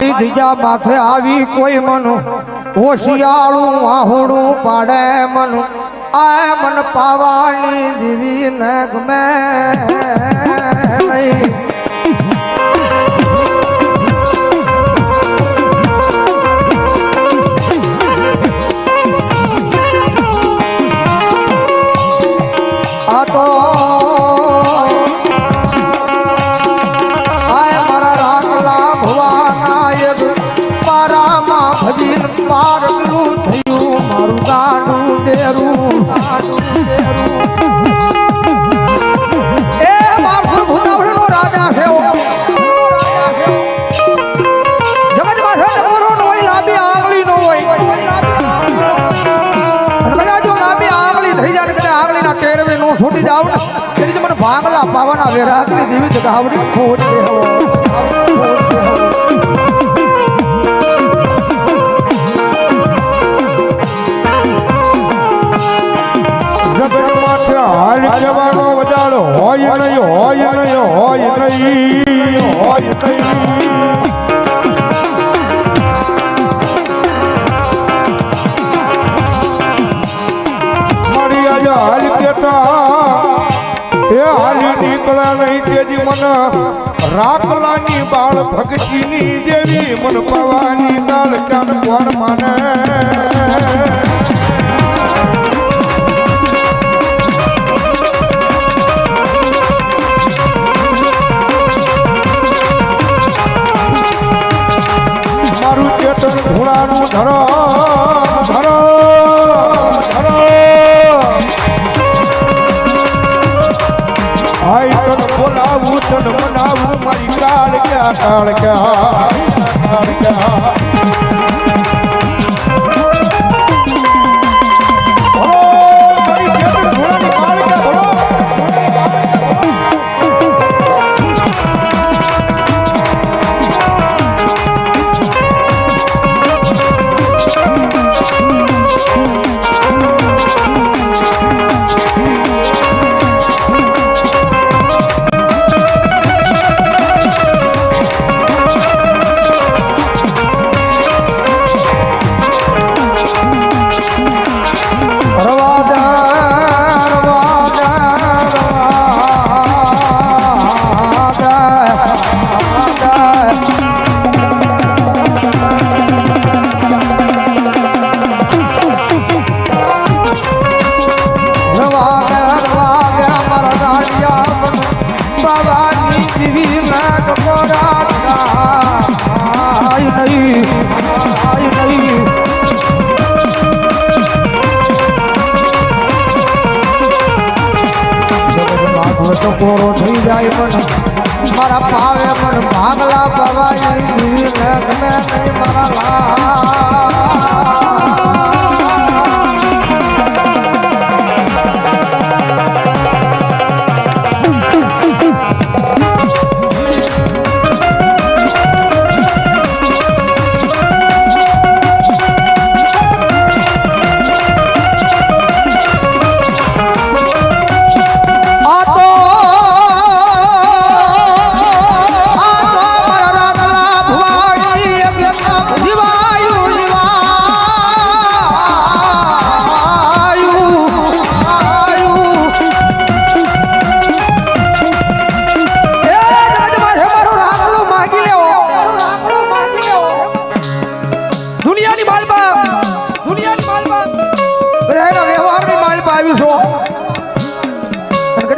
બીજા માથે આવી કોઈ મનુ, હોશિયાળું આહુડું પાડે મનુ આ મન પાવાની જીવી ન ગમે નહીં. બાવાના વેરાગની દેવી ગાવડી ખોટ દેવો મન રાખલાની બાળ ભક્તિની દેવી મન પવાની દાળ ક્યાં કોણ માને? મારું ચેતન ધૂળાનું તો કોરો થઈ જાય પણ મારા પાવે પણ ભાગલા પવાઈ મેં મારા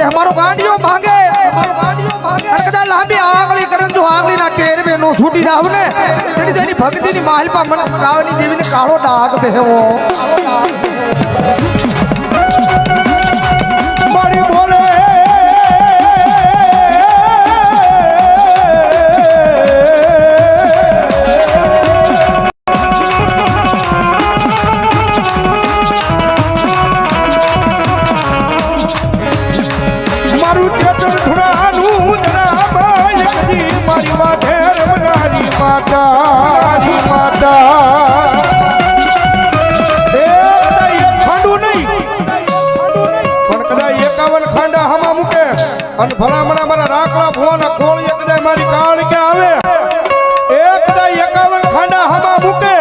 કદે અમારો ગાંડિયો માંગે અમારો ગાંડિયો માંગે કદા લાંબી આંગળી કરન જો આંગળી ના ટેરવે નો છૂટી દાવ ને, તેની તેની ભક્તિ ની માલ પા મને રાવની દેવી ને કાળો ડાગ બેહવો મારી બોલે. અને ભલામણા મારા રાખલા ભોન કોળીએ કદાય મારી કાળ કે આવે. એ કદાય એકાવન ખાડા હમા મૂકે.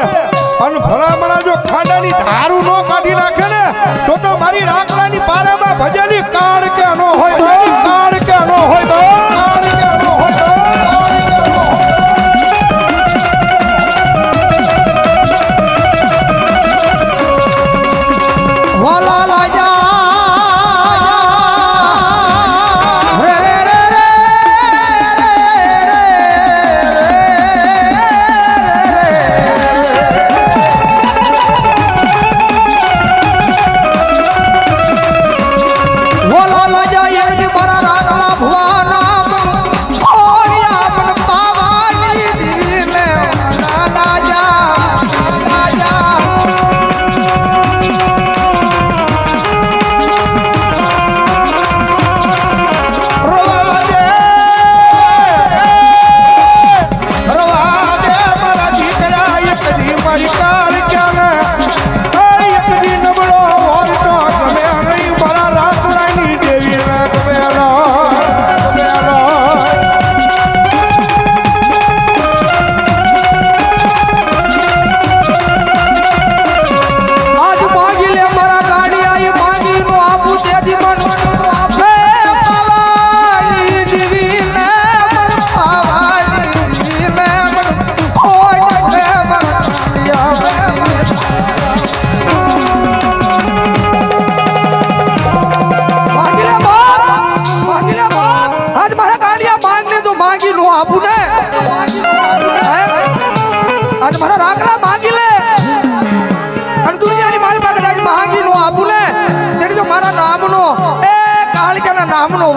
અને ભલામણા જો ખાડાની ધારું ન કાઢી નાખે ને, તો તો મારી રાખલાની પારામાં ભજેલી કાળ કે નો હોય કાળ કે નો હોય તો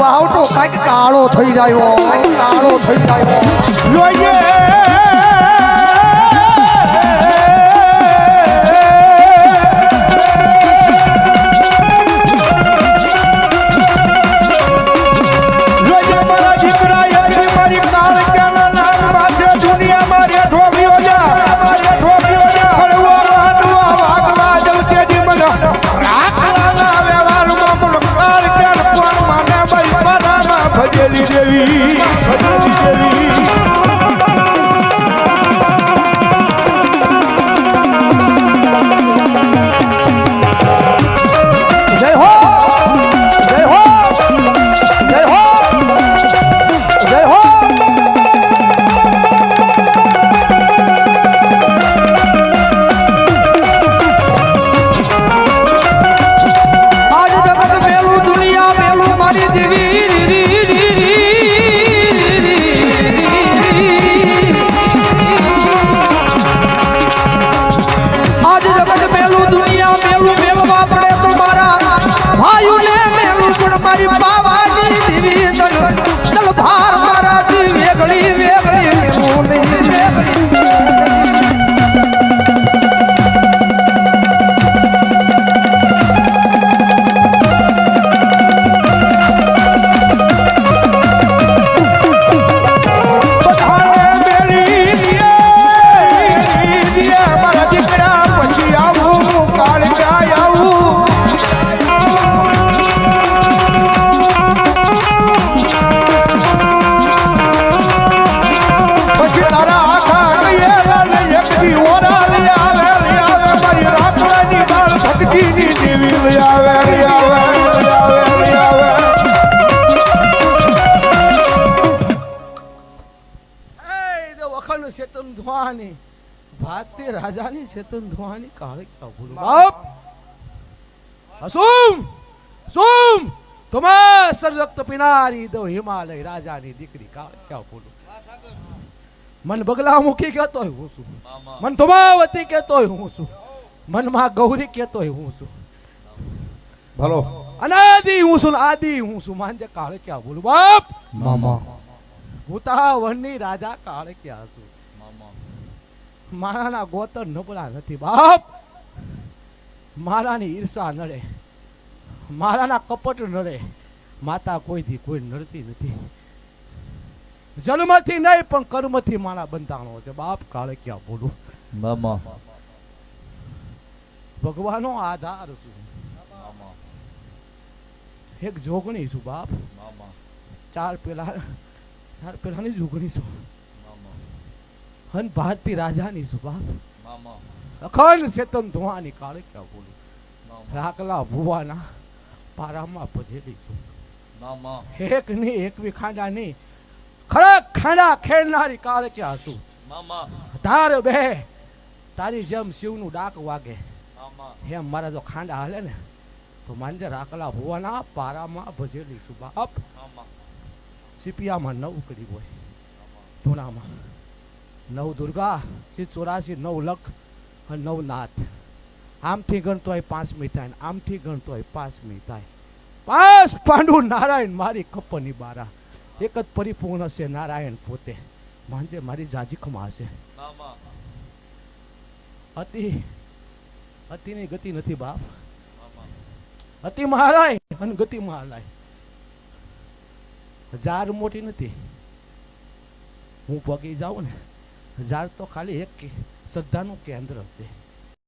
વાવટો કાંઈક કાળો થઈ જાય કાંઈક કાળો થઈ જાય જોઈએ. વખણનું ચેતન ધોવાની. ભારતીય રાજાની ચેતન ધોવાની. કાળે ક્યાં ભૂલું બાપ! અસુમ સુમ તમા સરરક્ત પિનારી દો હિમાલય રાજાની દીકરી. કાળે ક્યાં ભૂલું મન બગલામુખી કહેતો હોય હું છું. મન ધુમાવતી કહેતો હોય હું છું. મનમાં ગૌરી કહેતો હોય હું છું. ભલો. અનાદિ હું છું આદિ હું છું. માંજે કાળે ક્યાં ભૂલું બાપ! મામા. ભૂતાવળની રાજા કાળે ક્યાં છું? મારાના ગોતર નબળા નથી બાપ. મારાની ઈર્ષા નડે. મારાના કપટ નડે. માતા કોઈથી કોઈ નડતી નથી. જન્મથી નહીં પણ કર્મથી મારા બંધાણો છે. બાપ કાળે ક્યાં બોલું મામા. ભગવાનનો આધાર છું. એક જોગણી છું બાપ. મામા. ચાર પેલા ચાર પેલાની જોગણી છું હન ભારતી રાજાની છું બાપ અખંડ ચેતન ધુવાની કાળે ક્યાં બોલું? રાખલા ભુવાના પારામાં પજેલી છું એક ની એકવી ખાંડા ની ખડક ખાંડા ખેડનારી કાળે ક્યાં છું તાર બે તારી જેમ શિવનું ડાક વાગે. એમ મારા જો ખાંડા હાલે ને તો માનજે રાખલા ભુવાના પારામાં ભજેલી છું બાપ? સીપિયામાં નવ કરી હોય ધૂણામાં નવ દુર્ગા, શ્રી ચોરાસી, નવ લખ અને નવ નાથ. આમથી ગણતો હોય પાંચમી થાય આમથી ગણતો હોય પાંચમી થાય. પાંચ પાંડુ નારાયણ મારી કપની બારા. એક જ પરિપૂર્ણ છે નારાયણ પોતે. માનજે મારી જાજી ખમા છે અતિ, અતિની ગતિ નથી બાપ. અતિ મહારાય અને ગતિ મહારાય. ઝાડ મોટી નથી. હું પગી જાઉં ને ઝાડ તો ખાલી એક શ્રદ્ધાનું કેન્દ્ર છે.